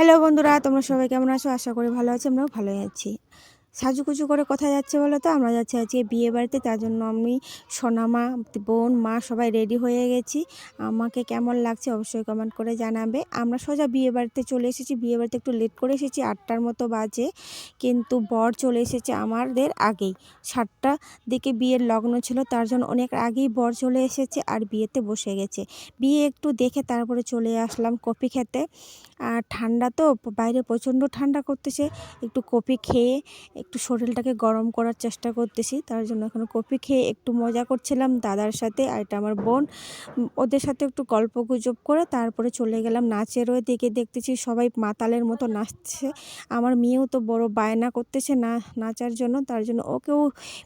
Hello বন্ধুরা তোমরা সবাই কেমন আছো? আশা করি ভালো আছি আমরাও ভালোই আছি। সাজুকুচু করে কোথায় যাচ্ছে বলো তো আমরা যাচ্ছি আজকে বিয়ে বাড়িতে, তার জন্য আমি, সোনামা, বোন, মা সবাই রেডি হয়ে গেছি। আমাকে কেমন লাগছে অবশ্যই কমেন্ট করে জানাবে। আমরা সোজা বিয়ে বাড়িতে চলে এসেছি। বিয়ে বাড়িতে একটু লেট করে এসেছি, আটটার মতো বাজে। কিন্তু বর চলে এসেছে আমাদের আগেই। সাতটা দিকে বিয়ের লগ্ন ছিল, তার জন্য অনেক আগেই বর চলে এসেছে আর বিয়েতে বসে গেছে। বিয়ে একটু দেখে তারপরে চলে আসলাম কফি খেতে। আর ঠান্ডা তো, বাইরে প্রচণ্ড ঠান্ডা করতেছে। একটু কফি খেয়ে একটু শরীরটাকে গরম করার চেষ্টা করতেছি। তার জন্য এখন কফি খেয়ে একটু মজা করছিলাম দাদার সাথে আর এটা আমার বোন। ওদের সাথে একটু গল্প গুজব করে তারপরে চলে গেলাম নাচের ওই দিকে। দেখতেছি সবাই মাতালের মতো নাচছে। আমার মেয়েও তো বড় বায়না করতেছে না, নাচার জন্য। তার জন্য ওকেও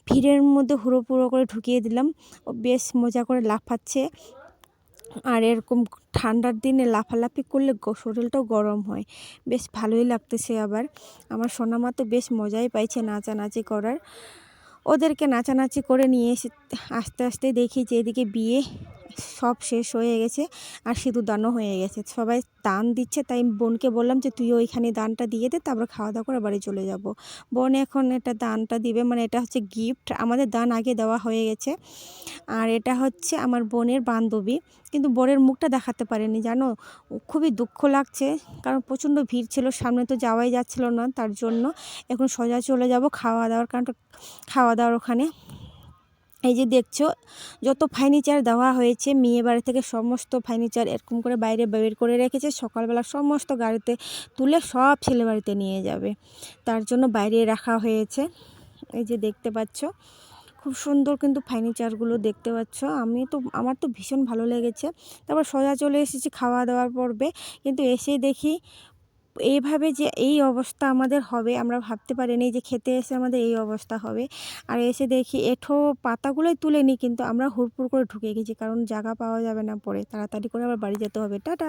ভিড়ের মধ্যে হুড়ো করে ঢুকিয়ে দিলাম। ও বেশ মজা করে লাফাচ্ছে। আর এরকম ঠান্ডার দিনে লাফালাফি করলে শরীরটাও গরম হয়। বেশ ভালোই লাগতেছে আবার। আমার সোনামা তো বেশ মজাই পাইছে নাচানাচি করার। ওদেরকে নাচানাচি করে নিয়ে এসে আস্তে আস্তে দেখি যে এদিকে বিয়ে সব শেষ হয়ে গেছে আর সিঁদুর দানও হয়ে গেছে। সবাই দান দিচ্ছে, তাই বোনকে বললাম যে তুই ওইখানে দানটা দিয়ে দে, তারপর খাওয়া দাওয়া করে বাড়ি চলে যাব। বোন এখন এটা দানটা দিবে মানে এটা হচ্ছে গিফট আমাদের দান আগে দেওয়া হয়ে গেছে। আর এটা হচ্ছে আমার বোনের বান্ধবী, কিন্তু বোনের মুখটা দেখাতে পারেনি, জানো? খুবই দুঃখ লাগছে, কারণ প্রচণ্ড ভিড় ছিল, সামনে তো যাওয়াই যাচ্ছিল না, তার জন্য এখন সোজা চলে যাব খাওয়া দাওয়ার কারণ খাওয়া দাওয়ার ওখানে। এই যে দেখছ, যত ফার্নিচার দেওয়া হয়েছে, মেয়ে বাড়ি থেকে সমস্ত ফার্নিচার এরকম করে বাইরে বের করে রেখেছে, সকালবেলা সমস্ত গাড়িতে তুলে সব ছেলে বাড়িতে নিয়ে যাবে। তার জন্য বাইরে রাখা হয়েছে। এই যে দেখতে পাচ্ছ, খুব সুন্দর কিন্তু ফার্নিচারগুলো দেখতে পাচ্ছ। আমি তো, আমার তো ভীষণ ভালো লেগেছে। তারপর সোজা চলে এসেছি খাওয়া দাওয়ার পর্বে। কিন্তু এসে দেখি এইভাবে যে এই অবস্থা আমাদের হবে, আমরা ভাবতে পারিনি যে খেতে এসে আমাদের এই অবস্থা হবে। আর এসে দেখি এঠো পাতাগুলোই তুলে নিই কিন্তু আমরা হুড়পুর করে ঢুকে গেছি, কারণ জায়গা পাওয়া যাবে না পরে। তাড়াতাড়ি করে আবার বাড়ি যেতে হবে। টাটা!